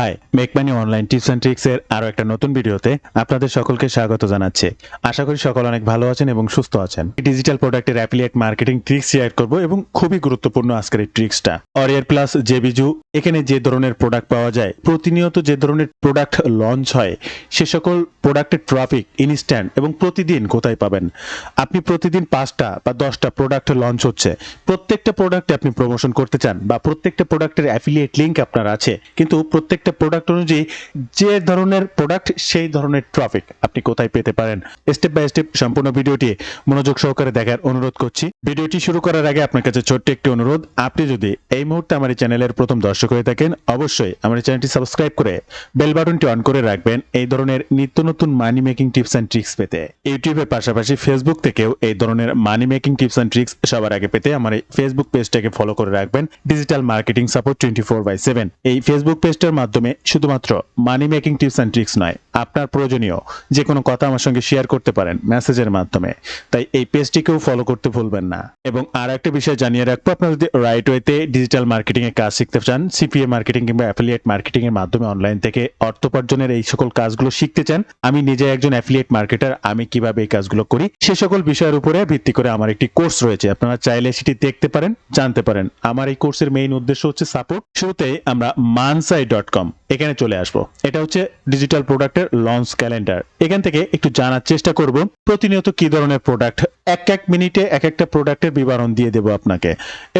Hi make money online tips and tricks এর আরও একটা নতুন ভিডিওতে আপনাদের সকলকে স্বাগত জানাচ্ছি। আশা করি সকল অনেক ভালো আছেন এবং সুস্থ আছেন। ডিজিটাল প্রোডাক্টের অ্যাফিলিয়েট মার্কেটিং ট্রিক্স শেয়ার করব এবং খুবই গুরুত্বপূর্ণ আজকের এই ট্রিক্সটা অরিয়ার প্লাস জেবিজু এখানে যে ধরনের প্রোডাক্ট পাওয়া যায়, প্রতিনিয়ত যে ধরনের প্রোডাক্ট লঞ্চ হয়, সে সকল প্রোডাক্টের ট্রাফিক ইনস্ট্যান্ট এবং প্রতিদিন কোথায় পাবেন? আপনি প্রতিদিন পাঁচটা বা দশটা প্রোডাক্ট লঞ্চ হচ্ছে, প্রত্যেকটা প্রোডাক্টে আপনি প্রমোশন করতে চান বা প্রত্যেকটা প্রোডাক্টের অ্যাফিলিয়েট লিঙ্ক আপনার আছে, কিন্তু প্রত্যেকটা প্রোডাক্ট অনুযায়ী যে ধরনের প্রোডাক্ট সেই ধরনের ট্রাফিক আপনি কোথায় পেতে পারেন। স্টেপ বাই স্টেপ সম্পূর্ণ ভিডিওটি মনোযোগ সহকারে দেখার অনুরোধ করছি। ভিডিওটি শুরু করার আগে আপনার কাছে ছোট্ট একটি অনুরোধ। আপনি যদি এই মুহূর্তে আমার এই চ্যানেলের প্রথম দর্শক হয়ে থাকেন, অবশ্যই আমার চ্যানেলটি সাবস্ক্রাইব করে বেল বাটনটি অন করে রাখবেন এই ধরনের নিত্য নতুন money making tips and tricks পেতে। ইউটিউবের পাশাপাশি ফেসবুক থেকেও এই ধরনের money making tips and tricks সবার আগে পেতে আমার এই ফেসবুক পেজটাকে ফলো করে রাখবেন। Digital marketing support twenty four by seven এই ফেসবুক পেজটার মাধ্যমে শুধুমাত্র money making tips and tricks নয়, আপনার প্রয়োজনীয় যে কোনো কথা আমার সঙ্গে শেয়ার করতে পারেন মেসেজের মাধ্যমে। তাই এই পেজটিকেও ফলো করতে ভুলবেন না। এবং আর একটা বিষয় জানিয়ে রাখব, আপনারা যদি রাইট ওয়েতে ডিজিটাল মার্কেটিং এর কাজ শিখতে চান সিপিএ মার্কেটিং কিংবা অ্যাফিলিয়েট মার্কেটিং এর মাধ্যমে অনলাইন থেকে অর্থ উপার্জনের এই সকল কাজগুলো শিখতে চান, আমি নিজে একজন অ্যাফিলিয়েট মার্কেটার আমি কীভাবে এই কাজগুলো করি, সে সকল বিষয়ের উপরে ভিত্তি করে আমার একটি কোর্স রয়েছে। আপনারা চাইলে সেটি দেখতে পারেন, জানতে পারেন। আমার এই কোর্সের মেইন উদ্দেশ্য হচ্ছে সাপোর্ট শুরুতে আমরা মানসাই ডট কম এখানে চলে আসব। এটা হচ্ছে ডিজিটাল প্রোডাক্টের লঞ্চ ক্যালেন্ডার এখান থেকে একটু জানার চেষ্টা করব, প্রতিনিয়ত কি ধরনের প্রোডাক্ট এক এক মিনিটে এক একটা প্রোডাক্টের বিবরণ দিয়ে দেবো আপনাকে।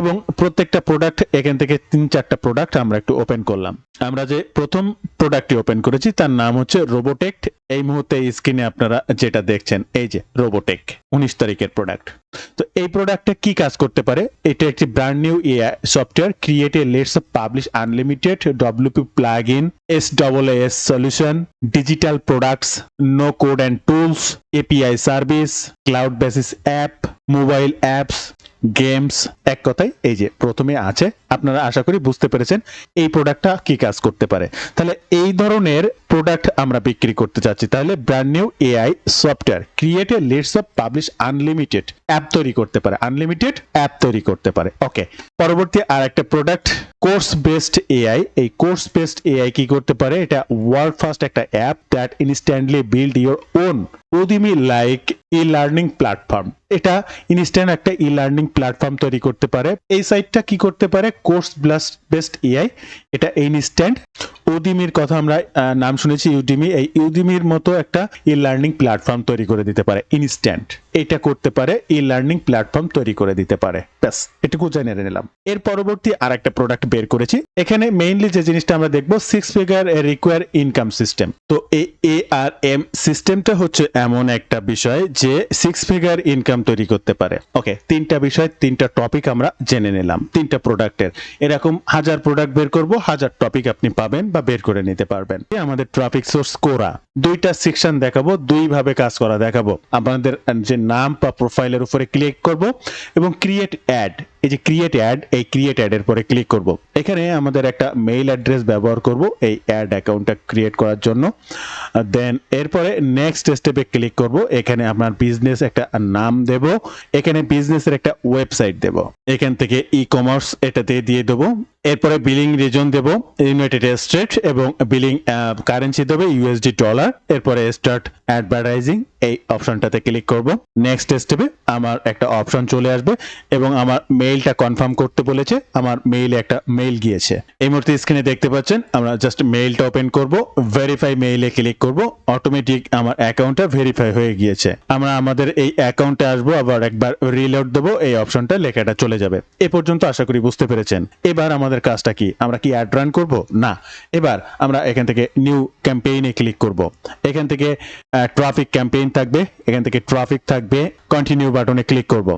এবং প্রত্যেকটা প্রোডাক্ট এখান থেকে তিন চারটা প্রোডাক্ট আমরা একটু ওপেন করলাম। আমরা যে প্রথম প্রোডাক্টটি ওপেন করেছি, তার নাম হচ্ছে রোবোটেক্ট এই মুহূর্তে স্ক্রিনে আপনারা যেটা দেখছেন, এই যে রোবোটেক উনিশ তারিখের প্রোডাক্ট তো এই প্রোডাক্টটা কি কাজ করতে পারে? এটা একটি brand new AI software create a let's publish unlimited WP plugins solution, SaaS solution no code and tools, API service, cloud service cloud mobile apps games এক কথায় এই যে প্রথমে আছে, আপনারা আশা করি বুঝতে পেরেছেন এই প্রোডাক্টটা কি কাজ করতে পারে। তাহলে এই ধরনের প্রোডাক্ট আমরা বিক্রি করতে চাচ্ছি। তাহলে brand new AI software create a let's of publish unlimited app তৈরি করতে পারে। আনলিমিটেড অ্যাপ তৈরি করতে পারে। ওকে পরবর্তী আর একটা প্রোডাক্ট কোর্স বেসড এআই এই কোর্স বেসড এআই কি করতে পারে? এটা ওয়ার্ল্ড ফার্স্ট একটা app that instantly build your own Udemy like e learning platform এটা ইনস্ট্যান্ট একটা ই লার্নিং প্ল্যাটফর্ম তৈরি করতে পারে। এই সাইটটা কি করতে পারে? Course blast based AI. এটা ইনস্ট্যান্ট। উদিমির কথা আমরা নাম শুনেছি ইউডিমি এই ইউডিমির মতো একটা ই লার্নিং প্ল্যাটফর্ম তৈরি করে দিতে পারে। ইনস্ট্যান্ট। এটা করতে পারে ই লার্নিং প্ল্যাটফর্ম তৈরি করে দিতে পারে। ব্যাস, এটুকু জেনে নিলাম। এর পরবর্তী আর একটা প্রোডাক্ট বের করেছি। এখানে মেইনলি যে জিনিসটা আমরা দেখব six figure require income system তো এই এ আর এম সিস্টেমটা হচ্ছে এমন একটা বিষয় যে সিক্স ফিগার ইনকাম তৈরি করতে পারে। ওকে তিনটা বিষয়, তিনটা টপিক আমরা জেনে নিলাম, তিনটা প্রোডাক্টের এরকম হাজার প্রোডাক্ট বের করব, হাজার টপিক আপনি পাবেন বা বের করে নিতে পারবেন। আমাদের ট্রাফিক সোর্স কোরা দুইটা সেকশন দেখাবো, দুইভাবে কাজ করা দেখাবো। আপনাদের যে নাম বা প্রোফাইলের উপরে ক্লিক করব এবং ক্রিয়েট অ্যাড এই যে ক্রিয়েট অ্যাড এই ক্রিয়েট অ্যাড এর পরে ক্লিক করব। এখানে আমাদের একটা মেইল অ্যাড্রেস ব্যবহার করব এই অ্যাড অ্যাকাউন্টটা ক্রিয়েট করার জন্য। দেন এরপরে নেক্সট স্টেপে ক্লিক করব। এখানে আপনার বিজনেস একটা নাম দেব। এখানে বিজনেসের একটা ওয়েবসাইট দেব। এখান থেকে ই কমার্স এটাতে দিয়ে দেবো। এরপরে বিলিং রিজন দেব ইউনাইটেড স্টেট এবং বিলিং কারেন্সি দেবে ইউএসডি ডলার এরপরে স্টার্ট অ্যাডভার্টাইজিং এই অপশনটাতে ক্লিক করব। নেক্সট স্টেপে আমার একটা অপশন চলে আসবে এবং আমার মেইলটা কনফার্ম করতে বলেছে, আমার মেইলে একটা মেইল গিয়েছে। এই মুহূর্তে স্ক্রিনে দেখতে পাচ্ছেন, আমরা জাস্ট মেইলটা ওপেন করব ভেরিফাই মেইলে ক্লিক করব অটোমেটিক আমার অ্যাকাউন্টটা ভেরিফাই হয়ে গিয়েছে। আমরা আমাদের এই অ্যাকাউন্টে আসব, আবার একবার রিলোড দেবো, এই অপশনটা লেখাটা চলে যাবে। এ পর্যন্ত আশা করি বুঝতে পেরেছেন। এবার আমাদের কাজটা কি? আমরা কি অ্যাড রান করব? না। এবার আমরা এখান থেকে নিউ ক্যাম্পেইনে ক্লিক করব। এখান থেকে ট্রাফিক ক্যাম্পেইন থাকবে। এখান থেকে ট্রাফিক থাকবে। কন্টিনিউ বাটনে ক্লিক করব।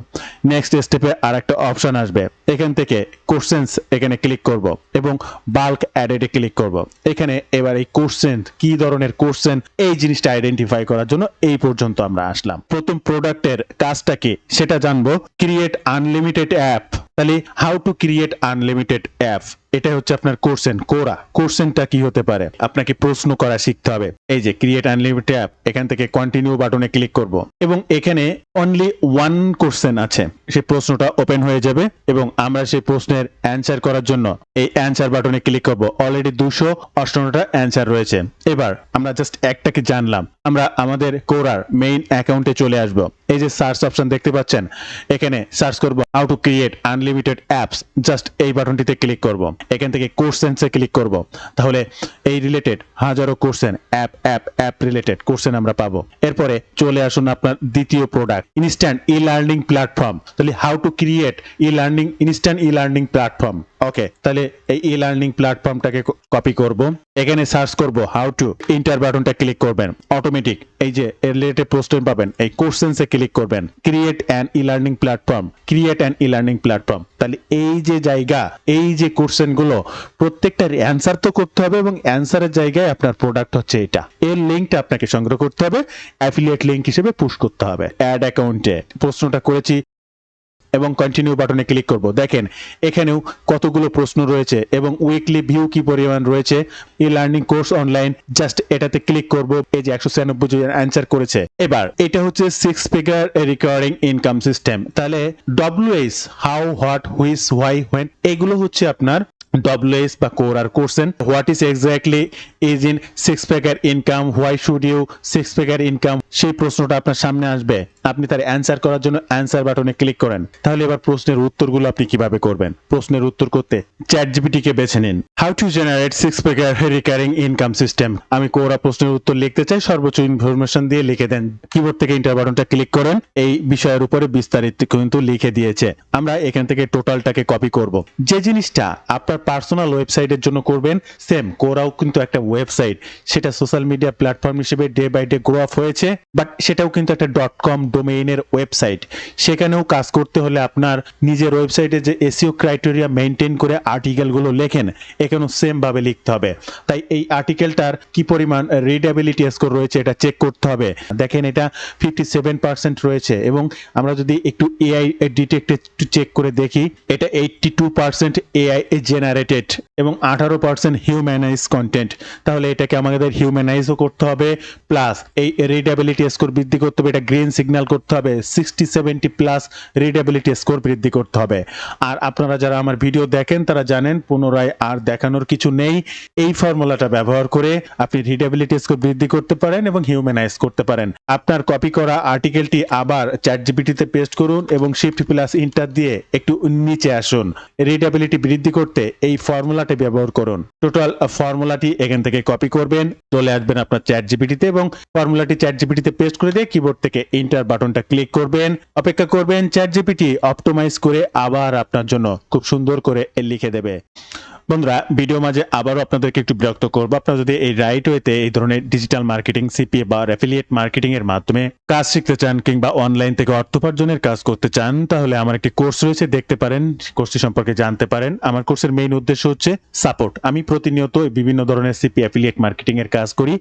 নেক্সট স্টেপে আর একটা অপশন আসবে। এখান থেকে কোশ্চেন্স এখানে ক্লিক করব এবং বাল্ক অ্যাডেডে ক্লিক করব। এখানে এবার এই কোশ্চেন কি ধরনের কোশ্চেন এই জিনিসটা আইডেন্টিফাই করার জন্য এই পর্যন্ত আমরা আসলাম। প্রথম প্রোডাক্টের কাজটা কি? সেটা জানব। ক্রিয়েট আনলিমিটেড অ্যাপ তাহলে how to create unlimited app এটা হচ্ছে আপনার কোর্সেন কোরা কোর্সেনটা কি হতে পারে? আপনাকে প্রশ্ন করা শিখতে হবে। এই যে ক্রিয়েট আনলিমিটেড অ্যাপ এখান থেকে কন্টিনিউ বাটনে ক্লিক করব। এবং এখানে অনলি ওয়ান কোশ্চেন আছে। সেই প্রশ্নটা ওপেন হয়ে যাবে এবং আমরা সেই প্রশ্নের অ্যান্সার করার জন্য এই অ্যান্সার বাটনে ক্লিক করব। অলরেডি দুশো অষ্টান্নটা অ্যান্সার রয়েছে। এবার আমরা জাস্ট একটাকে জানলাম। আমরা আমাদের কোরার মেইন অ্যাকাউন্টে চলে আসব। এই যে সার্চ অপশন দেখতে পাচ্ছেন? এখানে সার্চ করব how to create unlimited apps just এই বাটনটিতে ক্লিক করব। এখান থেকে কোর্সেন্সে ক্লিক করব। তাহলে এই রিলেটেড হাজারো কোর্সেন অ্যাপ অ্যাপ অ্যাপ রিলেটেড কোর্সেন আমরা পাবো। এরপরে চলে আসুন আপনার দ্বিতীয় product instant e learning platform তাহলে how to create e learning instant e learning platform okay তাহলে এই ই লার্নিং প্ল্যাটফর্মটাকে কপি করব। এখানে সার্চ করব হাউ টু ইন্টার বাটনটা ক্লিক করবেন। অটোমেটিক এই যে এর রিলেটেড পোস্টেন পাবেন, এই কোশ্চেন্সে ক্লিক করবেন create an e learning platform create an e learning platform তাহলে এই যে জায়গা, এই যে কোশ্চেন গুলো প্রত্যেকটার অ্যান্সার তো করতে হবে এবং অ্যান্সারের জায়গায় আপনার প্রোডাক্ট হচ্ছে এটা। এর লিঙ্কটা আপনাকে সংগ্রহ করতে হবে অ্যাফিলিয়েট লিঙ্ক হিসেবে পুশ করতে হবে। অ্যাড অ্যাকাউন্টে প্রশ্নটা করেছি এবং কন্টিনিউ বাটনে ক্লিক করব। দেখেন, এখানেও কতগুলো প্রশ্ন রয়েছে এবং উইকলি ভিউ কি পরিমাণ রয়েছে? E learning course online just এটাতে ক্লিক করব। এই যে একশো ছিয়ানব্বই জন অ্যান্সার করেছে। এবার, এটা হচ্ছে six figure recurring income system তাহলে ডব্লিউএস হাউ হোয়াট হুইস হোয়াই হোয়েন এগুলো হচ্ছে আপনার ডব্লিউএস বা কোর আর করছেন what is exactly is in six figure income why should you six figure income সেই প্রশ্নটা আপনার সামনে আসবে। আপনি তার অ্যান্সার করার জন্য অ্যান্সার বাটনে ক্লিক করেন। তাহলে এবার প্রশ্নের উত্তরগুলো আপনি কীভাবে করবেন? প্রশ্নের উত্তর করতে চ্যাট জিপিটিকে বেছে নিন। How to generate six figure recurring income system আমি কোরা প্রশ্নের উত্তর লিখতে চাই, সর্বোচ্চ ইনফরমেশন দিয়ে লিখে দেন। কিবোর্ড থেকে ইন্টার বাটনটা ক্লিক করেন। এই বিষয়ের উপরে বিস্তারিত কিন্তু লিখে দিয়েছে। আমরা এখান থেকে টোটালটাকে কপি করব। যে জিনিসটা আপনার পার্সোনাল ওয়েবসাইটের জন্য করবেন সেম কোরাও কিন্তু একটা ওয়েবসাইট সেটা সোশ্যাল মিডিয়া প্ল্যাটফর্ম হিসেবে day by day grow up হয়েছে বাট সেটাও কিন্তু একটা ডট কম ডোমেইনের ওয়েবসাইট সেখানেও কাজ করতে হলে আপনার নিজের ওয়েবসাইটে যে এসিও ক্রাইটেরিয়া মেনটেন করে আর্টিকেলগুলো লেখেন, এখানেও সেমভাবে লিখতে হবে। তাই এই আর্টিকেলটার কি পরিমাণ রিডেবিলিটি স্কোর রয়েছে এটা চেক করতে হবে। দেখেন এটা ফিফটি সেভেন পার্সেন্ট রয়েছে এবং আমরা যদি একটু এআই ডিটেক্ট চেক করে দেখি, এটা eighty two percent AI generated এবং আঠারো পার্সেন্ট হিউম্যানাইজ কন্টেন্ট তাহলে এটাকে আমাদের হিউম্যানাইজও করতে হবে প্লাস এই রিডেবিলিটি স্কোর বৃদ্ধি করতে হবে, এটা গ্রিন সিগন্যাল করতে হবে sixty seventy plus readability score বৃদ্ধি করতে হবে। আর আপনারা যারা আমার ভিডিও দেখেন, তারা জানেন পুনরায় আর দেখানোর কিছু নেই। এই ফর্মুলাটা ব্যবহার করে আপনি রিডেবিলিটি স্কোর বৃদ্ধি করতে পারেন এবং হিউম্যানাইজ করতে পারেন। আপনার কপি করা আর্টিকেলটি আবার চ্যাট জিপিটিতে পেস্ট করুন এবং শিফট প্লাস ইন্টার দিয়ে একটু নিচে আসুন। রিডেবিলিটি বৃদ্ধি করতে এই ফর্মুলাটি ব্যবহার করুন। টোটাল ফর্মুলাটি এখান থেকে কপি করবেন, চলে আসবেন আপনার চ্যাট জিপিটিতে এবং ফর্মুলাটি চ্যাট জিপিটিতে পেস্ট করে দিয়ে কিবোর্ড থেকে ইন্টার বাটনটা ক্লিক করবেন। অপেক্ষা করবেন চ্যাট জিপিটি অপটোমাইজ করে আবার আপনার জন্য খুব সুন্দর করে লিখে দেবে। বন্ধুরা ভিডিও মাঝে আবারও আপনাদেরকে একটু বিরক্ত করব। আপনারা যদি এই রাইট ওয়েতে এই ধরনের ডিজিটাল মার্কেটিং সিপিএ বা অ্যাফিলিয়েট মার্কেটিং এর মাধ্যমে কাজ শিখতে চান কিংবা অনলাইন থেকে অর্থ উপার্জনের কাজ করতে চান, তাহলে আমার একটি কোর্স রয়েছে, দেখতে পারেন। কোর্সটি সম্পর্কে জানতে পারেন। আমার কোর্সের মেইন উদ্দেশ্য হচ্ছে সাপোর্ট আমি প্রতিনিয়ত বিভিন্ন ধরনের সিপি অ্যাফিলিয়েট মার্কেটিং এর কাজ করি।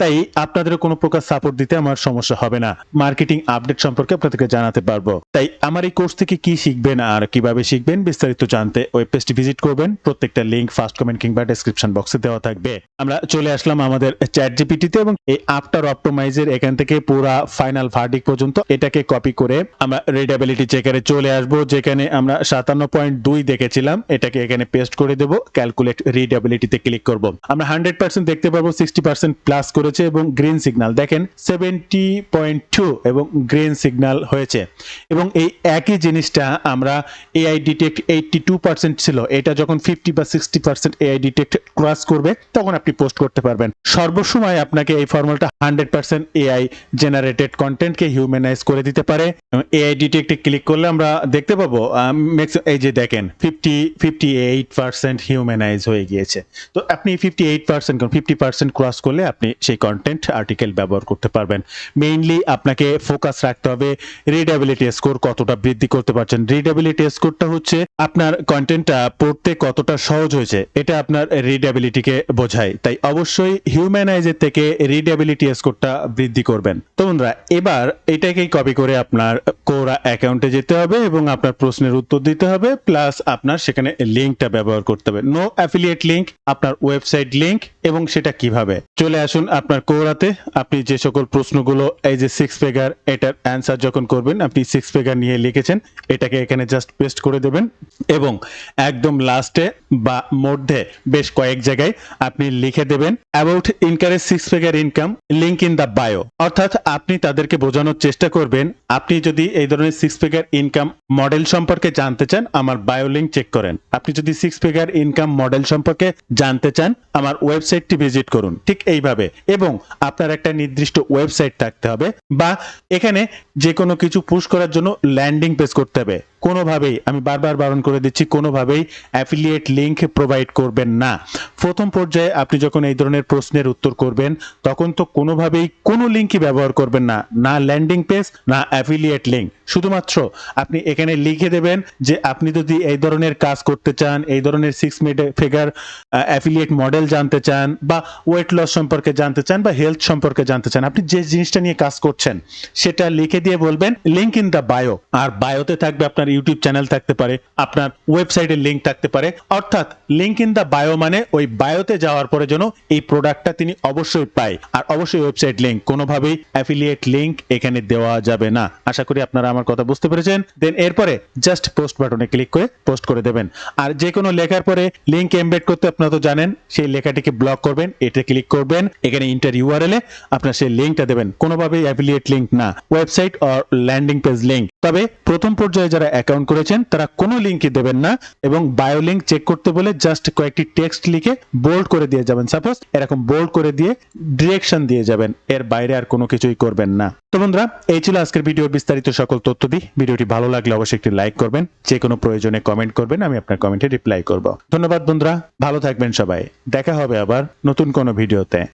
তাই আপনাদের কোনো প্রকার সাপোর্ট দিতে আমার সমস্যা হবে না। মার্কেটিং আপডেট সম্পর্কে আপনাদেরকে জানাতে পারব। তাই আমার এই কোর্স থেকে কি শিখবেন আর কীভাবে শিখবেন, বিস্তারিত জানতে ওয়েব পেজটি ভিজিট করবেন। প্রত্যেকটা লিংক ফার্স্ট কমেন্ট কিংবা ডেসক্রিপশন বক্সে দেওয়া থাকবে। আমরা চলে আসলাম আমাদের চ্যাট জিপিটিতে এবং এই আফটার অপটোমাইজের এখান থেকে পুরা ফাইনাল ভার্ডিক পর্যন্ত এটাকে কপি করে আমরা রিডেবিলিটি চেকারে চলে আসব, যেখানে আমরা সাতান্ন পয়েন্ট দুই দেখেছিলাম। এটাকে এখানে পেস্ট করে দেব ক্যালকুলেট রিডেবিলিটিতে ক্লিক করব। আমরা হান্ড্রেড পার্সেন্ট দেখতে পাবো সিক্সটি পার্সেন্ট প্লাস করেছে এবং গ্রিন সিগনাল দেখেন সেভেন্টি পয়েন্ট টু এবং গ্রিন সিগনাল হয়েছে। এবং এই একই জিনিসটা আমরা AI detect eighty two percent ছিল। এটা যখন ফিফটি বা sixty percent AI detect cross করবে, তখন আপনি পোস্ট করতে পারবেন। সর্বসময় আপনাকে এই হান্ড্রেড পার্সেন্ট এআই জেনারেটেড কন্টেন্টকে হিউম্যানাইজ করে দিতে পারে। এআই ডিটেক্টে ক্লিক করলে আমরা দেখতে পাবো এই যে দেখেন fifty fifty eight percent humanize হয়ে গিয়েছে। তো আপনি fifty eight percent fifty percent cross করলে আপনি সেই কন্টেন্ট আর্টিকেল ব্যবহার করতে পারবেন। মেইনলি আপনাকে ফোকাস রাখতে হবে রিডেবিলিটি স্কোর কতটা বৃদ্ধি করতে পারছেন। রিডেবিলিটি স্কোরটা হচ্ছে আপনার কন্টেন্টটা পড়তে কতটা সহজ হয়েছে, এটা আপনার রিডেবিলিটিকে বোঝায়। তাই অবশ্যই হিউম্যানাইজের থেকে রিডেবিলিটি স্কোরটা বৃদ্ধি করবেন। তো বন্ধুরা, এবার এটাকেই কপি করে আপনার কোরা অ্যাকাউন্টে যেতে হবে এবং আপনার প্রশ্নের উত্তর দিতে হবে প্লাস আপনার সেখানে লিঙ্কটা ব্যবহার করতে হবে। নো অ্যাফিলিয়েট লিঙ্ক আপনার ওয়েবসাইট লিঙ্ক এবং সেটা কীভাবে? চলে আসুন আপনার কোরাতে আপনি যে সকল প্রশ্নগুলো, এই যে সিক্স ফিগার এটার অ্যান্সার যখন করবেন, আপনি সিক্স ফিগার নিয়ে লিখেছেন, এটাকে এখানে জাস্ট পেস্ট করে দেবেন এবং একদম লাস্টে বা মধ্যে বেশ কয়েক জায়গায় আপনি লিখে দেবেন about encourage six figure income link in the bio অর্থাৎ আপনি তাদেরকে বোঝানোর চেষ্টা করবেন। আপনি যদি এই ধরনের সিক্স ফিগার ইনকাম মডেল সম্পর্কে জানতে চান, আমার বায়ো লিঙ্ক চেক করেন। আপনি যদি সিক্স ফিগার ইনকাম মডেল সম্পর্কে জানতে চান, আমার ওয়েবসাইটটি ভিজিট করুন। ঠিক এইভাবে। এবং আপনার একটা নির্দিষ্ট ওয়েবসাইট থাকতে হবে বা এখানে যে কোনো কিছু পুশ করার জন্য ল্যান্ডিং পেজ করতে হবে। কোনোভাবেই, আমি বারবার বারণ করে দিচ্ছি, কোনোভাবেই অ্যাফিলিয়েট লিঙ্ক প্রোভাইড করবেন না। প্রথম পর্যায়ে আপনি যখন এই ধরনের প্রশ্নের উত্তর করবেন, তখন তো কোনোভাবেই কোনো লিঙ্কই ব্যবহার করবেন না। না ল্যান্ডিং পেজ না অ্যাফিলিয়েট লিঙ্ক শুধুমাত্র আপনি এখানে লিখে দেবেন যে, আপনি যদি এই ধরনের কাজ করতে চান, এই ধরনের সিক্স ফিগার অ্যাফিলিয়েট মডেল জানতে চান, বা ওয়েট লস সম্পর্কে জানতে চান, বা হেলথ সম্পর্কে জানতে চান, আপনি যে জিনিসটা নিয়ে কাজ করছেন, সেটা লিখে দিয়ে বলবেন লিঙ্ক ইন দ্য বায়ো আর বায়োতে থাকবে আপনার ইউটিউব চ্যানেল থাকতে পারে, আপনার ওয়েবসাইটের লিঙ্ক থাকতে পারে। অর্থাৎ লিঙ্ক ইন দ্য বায়ো মানে ওই বায়োতে যাওয়ার পরে যেন এই প্রোডাক্টটা তিনি অবশ্যই পায়। আর অবশ্যই ওয়েবসাইট লিঙ্ক কোনোভাবেই অ্যাফিলিয়েট লিঙ্ক এখানে দেওয়া যাবে না। আশা করি আপনারা আমার কথা বুঝতে পেরেছেন। দেন এরপরে জাস্ট পোস্ট বাটনে ক্লিক করে পোস্ট করে দেবেন। আর যে কোনো লেখার পরে লিঙ্ক এমবেড করতে আপনারা তো জানেন, সেই লেখাটিকে ব্লক করবেন এটা ক্লিক করবেন, এখানে ইন্টার ইউআরএল এ আপনার সেই লিঙ্কটা দেবেন। কোনোভাবেই অ্যাফিলিয়েট লিঙ্ক না website or landing page link তবে প্রথম পর্যায়ে যারা অ্যাকাউন্ট করেছেন, তারা কোনো লিঙ্কই দেবেন না এবং বায়ো লিঙ্ক চেক করতে বলে জাস্ট কয়েকটি টেক্সট লিখে বোল্ড করে দিয়ে যাবেন। সাপোজ এরকম বোল্ড করে দিয়ে ডিরেকশন দিয়ে যাবেন, এর বাইরে আর কোনো কিছুই করবেন না। তো বন্ধুরা, এই ছিল আজকের ভিডিওর বিস্তারিত সকল তথ্য দিই ভিডিওটি ভালো লাগলে অবশ্যই একটি লাইক করবেন, যে কোনো প্রয়োজনে কমেন্ট করবেন, আমি আপনার কমেন্টে রিপ্লাই করব। ধন্যবাদ বন্ধুরা, ভালো থাকবেন সবাই। দেখা হবে আবার নতুন কোনো ভিডিওতে